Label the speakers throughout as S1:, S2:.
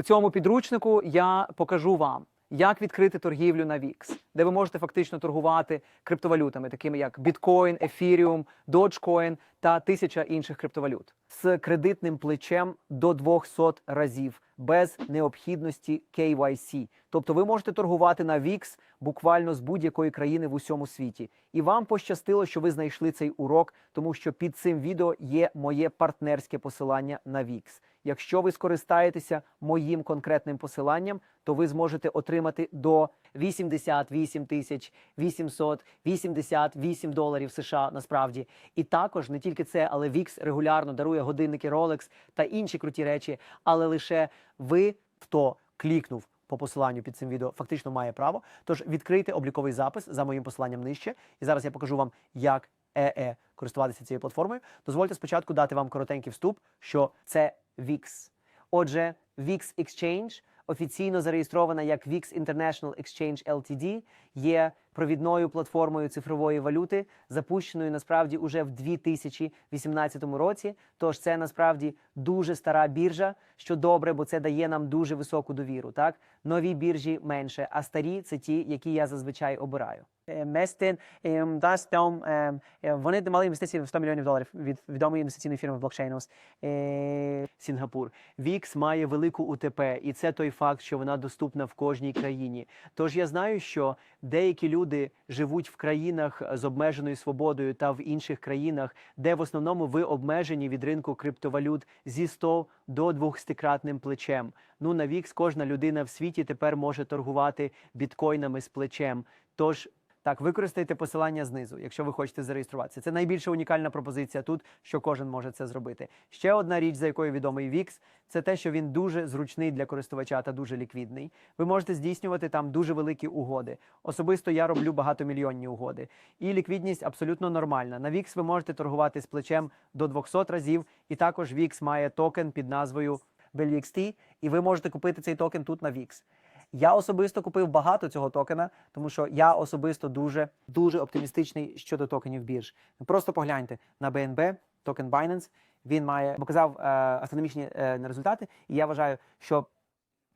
S1: У цьому підручнику я покажу вам, як відкрити торгівлю на VIX, де ви можете фактично торгувати криптовалютами, такими як біткоін, ефіріум, доджкоін та тисяча інших криптовалют з кредитним плечем до 200 разів без необхідності KYC. Тобто ви можете торгувати на VIX буквально з будь-якої країни в усьому світі. І вам пощастило, що ви знайшли цей урок, тому що під цим відео є моє партнерське посилання на VIX. Якщо ви скористаєтеся моїм конкретним посиланням, то ви зможете отримати до 88 тисяч 888 доларів США насправді. І також не тільки це, але VIX регулярно дарує годинники Rolex та інші круті речі. Але лише ви, хто клікнув по посиланню під цим відео, фактично має право. Тож відкрийте обліковий запис за моїм посиланням нижче. І зараз я покажу вам, як ЕЕ користуватися цією платформою. Дозвольте спочатку дати вам коротенький вступ, що це VIX. Отже, VIX Exchange офіційно зареєстрована як VIX International Exchange Ltd, є провідною платформою цифрової валюти, запущеною насправді уже в 2018 році. Тож це насправді дуже стара біржа, що добре, бо це дає нам дуже високу довіру. Так, нові біржі менше, а старі це ті, які я зазвичай обираю.
S2: Е, Местин ем, дасть там е, вони мали інвестиції в 100 мільйонів доларів від відомої інвестиційної фірми Blockchainhouse. Е,
S1: Сінгапур. VIX має велику УТП, і це той факт, що вона доступна в кожній країні. Тож я знаю, що деякі люди живуть в країнах з обмеженою свободою та в інших країнах, де в основному ви обмежені від ринку криптовалют зі 100 до 200-кратним плечем. Ну на вікс, кожна людина в світі тепер може торгувати біткоїнами з плечем. Тож так, використайте посилання знизу, якщо ви хочете зареєструватися. Це найбільша унікальна пропозиція тут, що кожен може це зробити. Ще одна річ, за якою відомий VIX, це те, що він дуже зручний для користувача та дуже ліквідний. Ви можете здійснювати там дуже великі угоди. Особисто я роблю багатомільйонні угоди. І ліквідність абсолютно нормальна. На VIX ви можете торгувати з плечем до 200 разів, і також VIX має токен під назвою BellXT, і ви можете купити цей токен тут на VIX. Я особисто купив багато цього токена, тому що я особисто дуже дуже оптимістичний щодо токенів бірж. Просто погляньте на BNB, токен Binance. Він має показав е, астрономічні е, результати, і я вважаю, що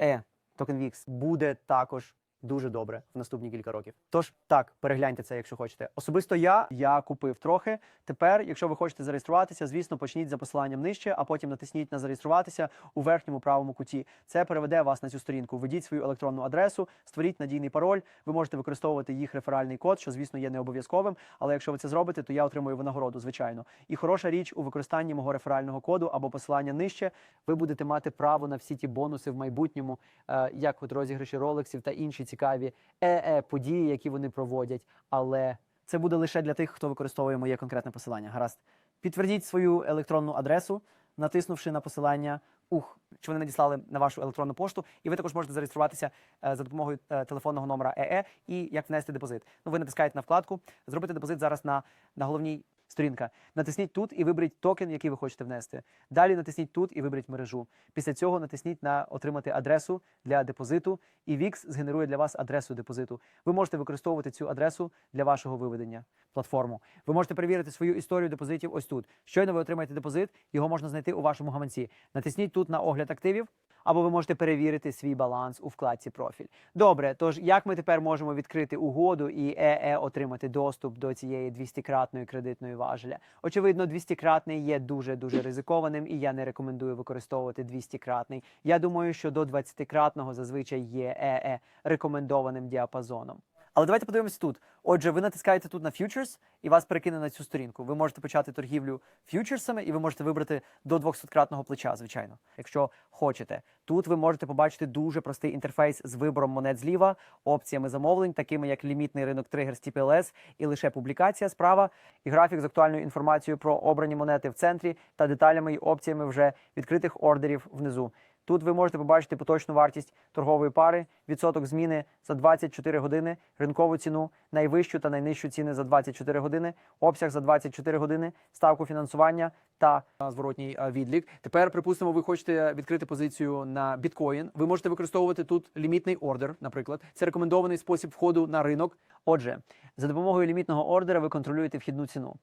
S1: е, токен VIX буде також дуже добре в наступні кілька років. Тож так, перегляньте це, якщо хочете. Особисто я, я купив трохи. Тепер, якщо ви хочете зареєструватися, звісно, почніть за посиланням нижче, а потім натисніть на зареєструватися у верхньому правому куті. Це переведе вас на цю сторінку. Введіть свою електронну адресу, створіть надійний пароль. Ви можете використовувати їх реферальний код, що звісно є не обов'язковим. Але якщо ви це зробите, то я отримую винагороду, звичайно. І хороша річ у використанні мого реферального коду або посилання нижче. Ви будете мати право на всі ті бонуси в майбутньому, е, як от розіграші ролексів та інші цікаві е події, які вони проводять. Але це буде лише для тих, хто використовує моє конкретне посилання. Гаразд, підтвердіть свою електронну адресу, натиснувши на посилання ух, що вони надіслали на вашу електронну пошту, і ви також можете зареєструватися е, за допомогою е, телефонного номера ЕЕ і як внести депозит. Ну, ви натискаєте на вкладку, зробити депозит зараз на, на головній сторінка. Натисніть тут і виберіть токен, який ви хочете внести. Далі натисніть тут і виберіть мережу. Після цього натисніть на отримати адресу для депозиту, і VIX згенерує для вас адресу депозиту. Ви можете використовувати цю адресу для вашого виведення платформу. Ви можете перевірити свою історію депозитів ось тут. Щойно ви отримаєте депозит, його можна знайти у вашому гаманці. Натисніть тут на огляд активів. Або ви можете перевірити свій баланс у вкладці профіль. Добре, тож як ми тепер можемо відкрити угоду і ЕЕ отримати доступ до цієї 200-кратної кредитної важеля? Очевидно, 200-кратний є дуже дуже ризикованим, і я не рекомендую використовувати 200-кратний. Я думаю, що до 20-кратного зазвичай є ЕЕ рекомендованим діапазоном. Але давайте подивимося тут. Отже, ви натискаєте тут на Futures і вас перекине на цю сторінку. Ви можете почати торгівлю фьючерсами, і ви можете вибрати до 200-кратного плеча, звичайно, якщо хочете. Тут ви можете побачити дуже простий інтерфейс з вибором монет зліва, опціями замовлень, такими як лімітний ринок тригер з TPLS і лише публікація справа, і графік з актуальною інформацією про обрані монети в центрі та деталями і опціями вже відкритих ордерів внизу. Тут ви можете побачити поточну вартість торгової пари, відсоток зміни за 24 години, ринкову ціну, найвищу та найнижчу ціни за 24 години, обсяг за 24 години, ставку фінансування та
S3: зворотній відлік. Тепер, припустимо, ви хочете відкрити позицію на біткоін. Ви можете використовувати тут лімітний ордер, наприклад. Це рекомендований спосіб входу на ринок.
S1: Отже, за допомогою лімітного ордера ви контролюєте вхідну ціну.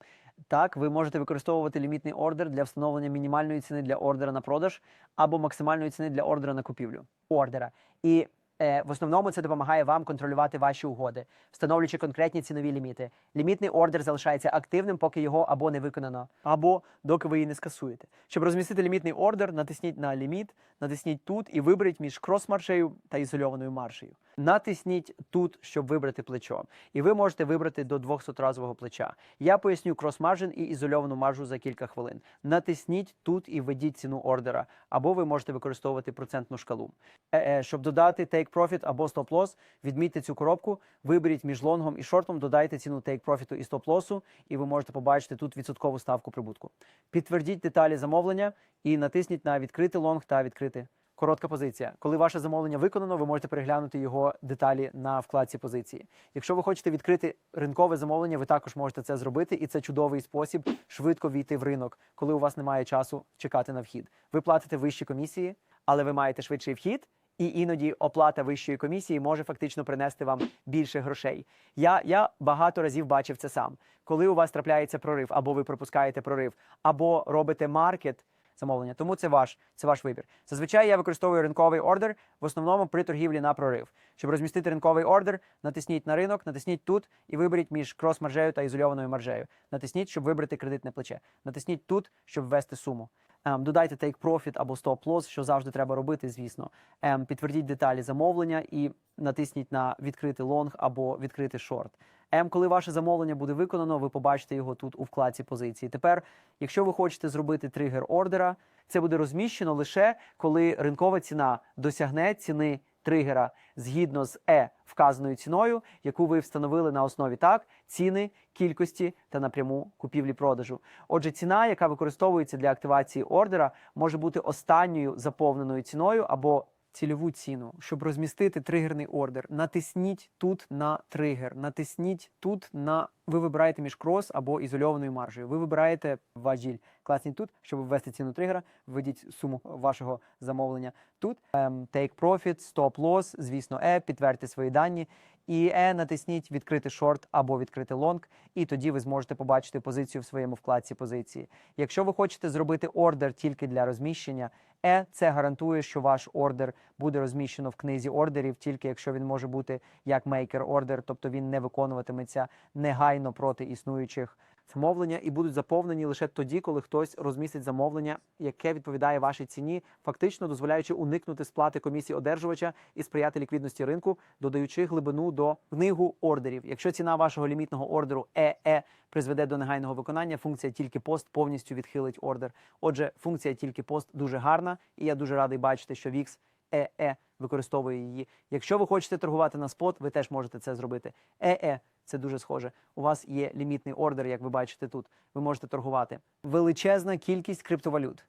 S1: Так, ви можете використовувати лімітний ордер для встановлення мінімальної ціни для ордера на продаж або максимальної ціни для ордера на купівлю.
S2: ордера. І е, в основному це допомагає вам контролювати ваші угоди, встановлюючи конкретні цінові ліміти. Лімітний ордер залишається активним, поки його або не виконано.
S1: або доки ви її не скасуєте. Щоб розмістити лімітний ордер, натисніть на ліміт, натисніть тут і виберіть між крос-маршею та ізольованою маршею. Натисніть тут, щоб вибрати плечо. І ви можете вибрати до 200-разового плеча. Я поясню крос-маржин і ізольовану маржу за кілька хвилин. Натисніть тут і введіть ціну ордера, або ви можете використовувати процентну шкалу. Е, е, щоб додати take profit або stop loss, відмітьте цю коробку, виберіть між лонгом і шортом, додайте ціну take profit і stop loss, і ви можете побачити тут відсоткову ставку прибутку. Підтвердіть деталі замовлення і натисніть на відкрити лонг та відкрити. Коротка позиція. Коли ваше замовлення виконано, ви можете переглянути його деталі на вкладці позиції. Якщо ви хочете відкрити ринкове замовлення, ви також можете це зробити, і це чудовий спосіб швидко війти в ринок, коли у вас немає часу чекати на вхід. Ви платите вищі комісії, але ви маєте швидший вхід. І іноді оплата вищої комісії може фактично принести вам більше грошей. Я, я багато разів бачив це сам. Коли у вас трапляється прорив, або ви пропускаєте прорив, або робите маркет замовлення. Тому це ваш, це ваш вибір. Зазвичай я використовую ринковий ордер в основному при торгівлі на прорив. Щоб розмістити ринковий ордер, натисніть на ринок, натисніть тут і виберіть між крос-маржею та ізольованою маржею. Натисніть, щоб вибрати кредитне плече. Натисніть тут, щоб ввести суму. Ем, додайте take profit або stop loss, що завжди треба робити, звісно. Ем, підтвердіть деталі замовлення і натисніть на відкрити лонг або відкрити шорт. Ем, коли ваше замовлення буде виконано, ви побачите його тут у вкладці позиції. Тепер, якщо ви хочете зробити тригер ордера, це буде розміщено лише коли ринкова ціна досягне ціни тригера згідно з Е вказаною ціною, яку ви встановили на основі так, ціни, кількості та напряму купівлі-продажу. Отже, ціна, яка використовується для активації ордера, може бути останньою заповненою ціною або цільову ціну, щоб розмістити тригерний ордер. Натисніть тут на тригер, натисніть тут на ви вибираєте між крос або ізольованою маржею. Ви вибираєте важіль. Класніть тут, щоб ввести ціну тригера, введіть суму вашого замовлення тут. Ем, take profit, stop loss, звісно, е, підтвердьте свої дані. І е, натисніть відкрити шорт або відкрити лонг, і тоді ви зможете побачити позицію в своєму вкладці позиції. Якщо ви хочете зробити ордер тільки для розміщення, е, це гарантує, що ваш ордер буде розміщено в книзі ордерів, тільки якщо він може бути як мейкер ордер, тобто він не виконуватиметься негайно проти існуючих замовлення і будуть заповнені лише тоді, коли хтось розмістить замовлення, яке відповідає вашій ціні, фактично дозволяючи уникнути сплати комісії одержувача і сприяти ліквідності ринку, додаючи глибину до книгу ордерів. Якщо ціна вашого лімітного ордеру ЕЕ призведе до негайного виконання, функція тільки пост повністю відхилить ордер. Отже, функція тільки пост дуже гарна, і я дуже радий бачити, що VIX ЕЕ використовує її. Якщо ви хочете торгувати на спот, ви теж можете це зробити. ЕЕ це дуже схоже. У вас є лімітний ордер, як ви бачите тут. Ви можете торгувати. Величезна кількість криптовалют.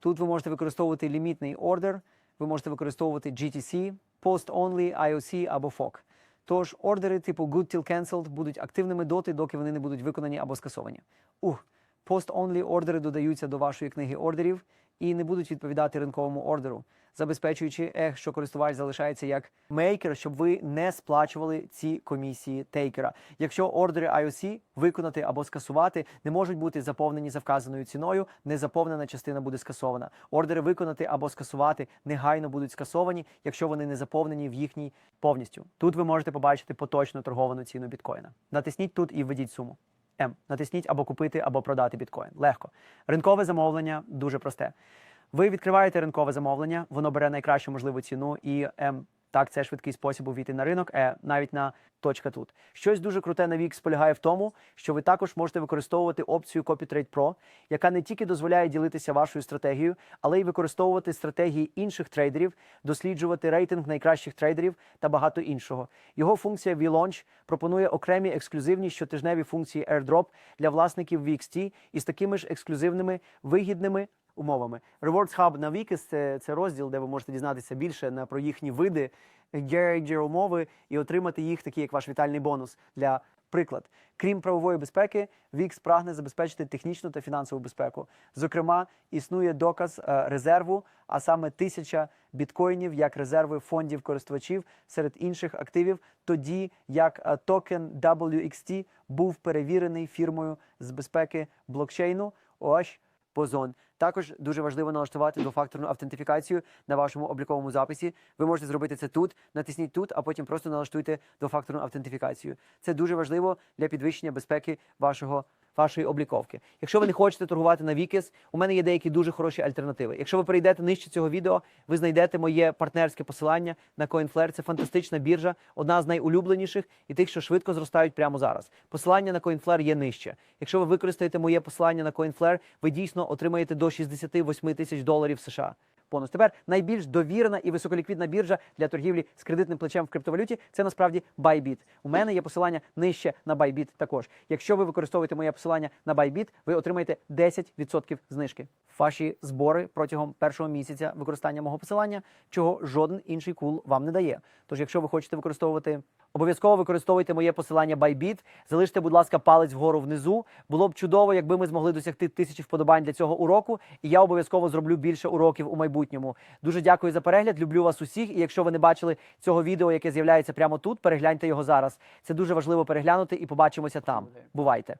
S1: Тут ви можете використовувати лімітний ордер, ви можете використовувати GTC, Post Only, IOC або FOC. Тож ордери типу Good Till Cancelled будуть активними доти, доки вони не будуть виконані або скасовані. Ух, Post-only ордери додаються до вашої книги ордерів і не будуть відповідати ринковому ордеру, забезпечуючи, що користувач залишається як мейкер, щоб ви не сплачували ці комісії тейкера. Якщо ордери IOC виконати або скасувати, не можуть бути заповнені за вказаною ціною, незаповнена частина буде скасована. Ордери виконати або скасувати негайно будуть скасовані, якщо вони не заповнені в їхній повністю. Тут ви можете побачити поточну торговану ціну біткоїна. Натисніть тут і введіть суму. М. Натисніть або купити, або продати біткоін. Легко. Ринкове замовлення дуже просте. Ви відкриваєте ринкове замовлення, воно бере найкращу можливу ціну і ем, так, це швидкий спосіб увійти на ринок, е, навіть на точка тут. Щось дуже круте на VIX полягає в тому, що ви також можете використовувати опцію CopyTrade Pro, яка не тільки дозволяє ділитися вашою стратегією, але й використовувати стратегії інших трейдерів, досліджувати рейтинг найкращих трейдерів та багато іншого. Його функція VLaunch пропонує окремі ексклюзивні щотижневі функції AirDrop для власників VXT із такими ж ексклюзивними вигідними умовами. Rewards Hub на Wikis – це, це розділ, де ви можете дізнатися більше на про їхні види, гео умови і отримати їх, такі як ваш вітальний бонус для
S2: Приклад, крім правової безпеки, VIX прагне забезпечити технічну та фінансову безпеку. Зокрема, існує доказ е, резерву, а саме тисяча біткоїнів як резерви фондів користувачів серед інших активів, тоді як е, токен WXT був перевірений фірмою з безпеки блокчейну OH Позон. Також дуже важливо налаштувати двофакторну автентифікацію на вашому обліковому записі. Ви можете зробити це тут, натисніть тут, а потім просто налаштуйте двофакторну автентифікацію. Це дуже важливо для підвищення безпеки вашого. Вашої обліковки. Якщо ви не хочете торгувати на Вікес, у мене є деякі дуже хороші альтернативи. Якщо ви перейдете нижче цього відео, ви знайдете моє партнерське посилання на CoinFlare. Це фантастична біржа, одна з найулюбленіших і тих, що швидко зростають прямо зараз. Посилання на CoinFlare є нижче. Якщо ви використаєте моє посилання на CoinFlare, ви дійсно отримаєте до 68 тисяч доларів США. Бонус. Тепер найбільш довірена і високоліквідна біржа для торгівлі з кредитним плечем в криптовалюті це насправді Bybit. У мене є посилання нижче на Bybit також. Якщо ви використовуєте моє посилання на Bybit, ви отримаєте 10% знижки. Ваші збори протягом першого місяця використання мого посилання, чого жоден інший кул вам не дає. Тож, якщо ви хочете використовувати, обов'язково використовуйте моє посилання Bybit. Залиште, будь ласка, палець вгору внизу. Було б чудово, якби ми змогли досягти тисячі вподобань для цього уроку, і я обов'язково зроблю більше уроків у майбутньому. Дуже дякую за перегляд. Люблю вас усіх. І якщо ви не бачили цього відео, яке з'являється прямо тут, перегляньте його зараз. Це дуже важливо переглянути і побачимося там. Бувайте.